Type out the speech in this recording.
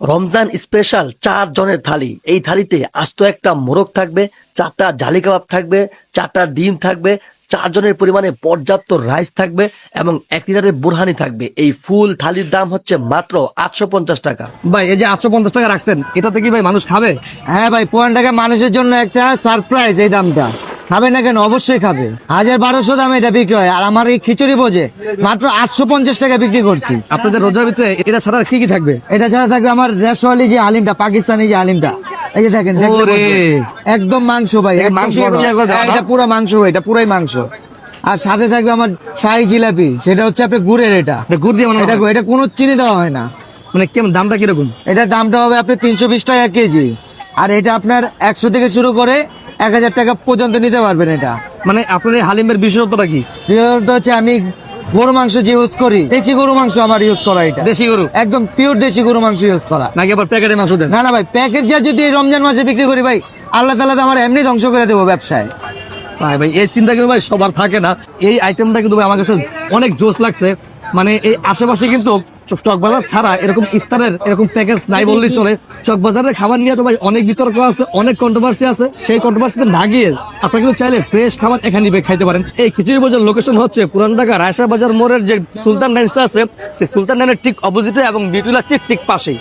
Ramzan special চার জনের থালি। এই থালিতে আস্ত একটা মোরগ থাকবে চারটা জালি কাবাব থাকবে চারটা ডিম থাকবে চারজনের পরিমাণে পর্যাপ্ত রাইস থাকবে এবং এক লিটারের বুরহানি থাকবে। এই ফুল থালির দাম হচ্ছে মাত্র আটশো পঞ্চাশ টাকা। ভাই এই যে আটশো পঞ্চাশ টাকা রাখছেন এটাতে কি ভাই মানুষ খাবে? হ্যাঁ ভাই পুরান টাকা মানুষের জন্য একটা সারপ্রাইজ এই দামটা। খাবে না কেন? অবশ্যই খাবে। হাজার বারোশো দামে এটা বিক্রি হয় আর আমার এই খিচুড়ি বোঝে মাত্র আটশো পঞ্চাশ টাকা বিক্রি করছি। আপনাদের রোজার ভিতরে এটা ছাড়া কি কি থাকবে? এটা ছাড়া থাকবে আমার রেশওয়ালি যে আলিমটা পাকিস্তানি যে আলিমটা। এই যে দেখেন। একদম মাংস ভাই মাংস হ্যাঁ? এটা পুরো মাংস এটা পুরাই মাংস। আর সাথে থাকবে আমার শাহি জিলাপি সেটা হচ্ছে আপনার গুড়ের এটা। এটা গুড় দিয়ে এটা এটা কোনো চিনি দেওয়া হয় না। মানে কেমন দামটা কীরকম? এটার দামটা হবে আপনার তিনশো বিশ টাকা কেজি। আর এটা আপনার একশো থেকে শুরু করে এক হাজার টাকা পর্যন্ত নিতে পারবেন এটা। মানে আপনার এই হালিমের বিশেষত্বটা কি? দ্বিতীয়ত হচ্ছে আমি গরু মাংস যে ইউজ করি দেশি গরু মাংস আমার ইউজ করা এটা। দেশি গরু? একদম পিওর দেশি গরু মাংস ইউজ করা। নাকি আবার প্যাকেটের মাংস দেন? না না ভাই প্যাকেট যা যদি রমজান মাসে বিক্রি করি ভাই আল্লাহ তালা আমার এমনি ধ্বংস করে দেবো ব্যবসায়। ভাই ভাই এই চিন্তা কিন্তু ভাই সবার থাকে না। এই আইটেমটা কিন্তু ভাই আমার কাছে অনেক জোস লাগছে। মানে এই আশেপাশে কিন্তু চকবাজার ছাড়া এরকম ইফতারের এরকম প্যাকেজ নাই বললেই চলে। চকবাজারের খাবার নিয়ে তো ভাই অনেক বিতর্ক আছে অনেক কন্ট্রোভার্সি আছে। সেই কন্ট্রোভার্সিতে না গিয়ে আপনারা কিন্তু চাইলে ফ্রেশ খাবার এখানে নিবে খাইতে পারেন। এই খিচুড়ি বাজার লোকেশন হচ্ছে পুরান ঢাকা রায়সা বাজার মোড়ের যে সুলতান ডাইন্সটা আছে সেই সুলতান ডাইনের ঠিক অপোজিটে এবং বিটুলা ঠিক ঠিক পাশেই।